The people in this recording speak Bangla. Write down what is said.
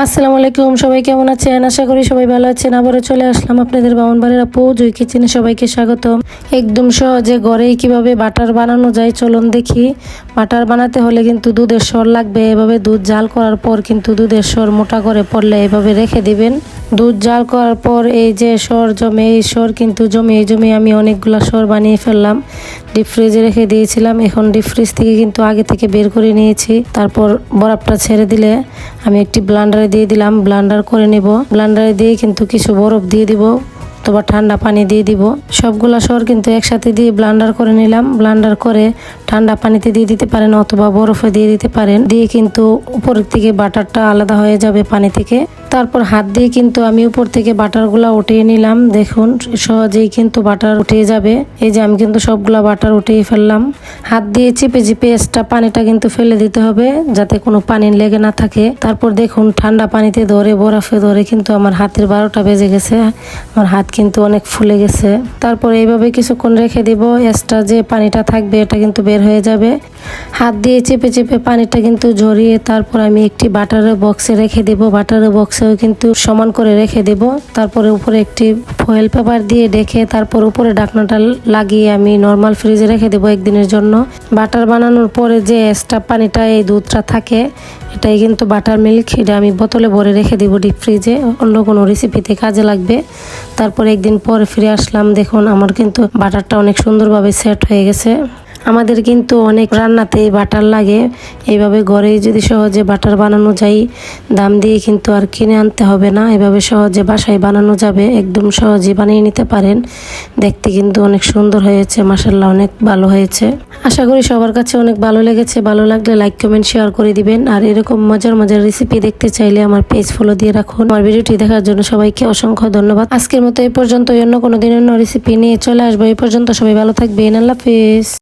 আসসালামু আলাইকুম, সবাই কেমন আছেন? আশা করি সবাই ভালো আছেন। আবারও চলে আসলাম আপনাদের বামনবাড়ির আপু, জুই কিচেনে সবাইকে স্বাগত একদম সহজে ঘরেই কীভাবে বাটার বানানো যায় চলুন দেখি। বাটার বানাতে হলে কিন্তু দুধের স্বর লাগবে। এভাবে দুধ জাল করার পর কিন্তু দুধের স্বর মোটা করে পড়লে এভাবে রেখে দিবেন। দুধ জাল করার পর এই যে সর জমে, এই সর কিন্তু জমে, এই জমে আমি অনেকগুলো সর বানিয়ে ফেললাম। ডিপ ফ্রিজে রেখে দিয়েছিলাম। এখন ডিপ ফ্রিজ থেকে কিন্তু আগে থেকে বের করে নিয়েছি। তারপর বরফটা ছেড়ে দিলে আমি একটি ব্লান্ডারে দিয়ে দিলাম। ব্লান্ডার করে নেব। ব্লান্ডারে দিয়ে কিন্তু কিছু বরফ দিয়ে দিব। অথবা ঠান্ডা পানি দিয়ে দিব। সবগুলা স্বর কিন্তু একসাথে দিয়ে ব্লান্ডার করে নিলাম। ব্লান্ডার করে ঠান্ডা পানিতে দিয়ে দিতে পারেন অথবা বরফে দিয়ে দিতে পারেন। দিয়ে কিন্তু উপরের থেকে বাটারটা আলাদা হয়ে যাবে পানি থেকে। তারপর হাত দিয়ে কিন্তু আমি উপর থেকে বাটারগুলা উঠিয়ে নিলাম। দেখুন, সহজেই কিন্তু বাটার উঠে যাবে। এই যে আমি কিন্তু সবগুলা বাটার উঠিয়ে ফেললাম। হাত দিয়ে চিপে চিপে এক্সট্রা পানিটা কিন্তু ফেলে দিতে হবে, যাতে কোনো পানি লেগে না থাকে। তারপর দেখুন, ঠান্ডা পানিতে ধরে, বরফে ধরে কিন্তু আমার হাতের বারোটা বেজে গেছে। আমার হাত কিন্তু অনেক ফুলে গেছে। তারপর এইভাবে কিছুক্ষণ রেখে দিব। এক্সট্রা যে পানিটা থাকবে, এটা কিন্তু বের হয়ে যাবে। হাত দিয়ে চেপে চেপে পানিটা কিন্তু ঝরিয়ে তারপর আমি একটি বাটারের বক্সে রেখে দেব। বাটারের বক্সেও কিন্তু সমান করে রেখে দেব। তারপরে উপরে একটি ফয়েল পেপার দিয়ে ডেকে তারপর উপরে ঢাকনাটা লাগিয়ে আমি নর্মাল ফ্রিজে রেখে দেবো একদিনের জন্য। বাটার বানানোর পরে যে এক্সট্রা পানিটা এই দুধটা থাকে, এটাই কিন্তু বাটার মিল্ক এটা আমি বোতলে ভরে রেখে দিব ডিপ ফ্রিজে অন্য কোনো রেসিপিতে কাজে লাগবে। তারপর একদিন পরে ফিরে আসলাম। দেখুন আমার কিন্তু বাটারটা অনেক সুন্দরভাবে সেট হয়ে গেছে। আমাদের কিন্তু অনেক রান্নাতে বাটার লাগে। এইভাবে ঘরেই যদি সহজে বাটার বানানো যায়, দাম দিয়ে কিন্তু আর কিনে আনতে হবে না। এভাবে সহজে বাসায় বানানো যাবে, একদম সহজে বানিয়ে নিতে পারেন। দেখতে কিন্তু অনেক সুন্দর হয়েছে মাসাল্লাহ অনেক ভালো হয়েছে। আশা করি সবার কাছে অনেক ভালো লেগেছে। ভালো লাগলে লাইক, কমেন্ট, শেয়ার করে দিবেন। আর এরকম মজার মজার রেসিপি দেখতে চাইলে আমার পেজ ফলো দিয়ে রাখুন। আমার ভিডিওটি দেখার জন্য সবাইকে অসংখ্য ধন্যবাদ। আজকের মতো এই পর্যন্ত অন্য কোনো দিন অন্য রেসিপি নিয়ে চলে আসব। এই পর্যন্ত সবাই ভালো থাকবেন। আল্লাহ হাফিজ।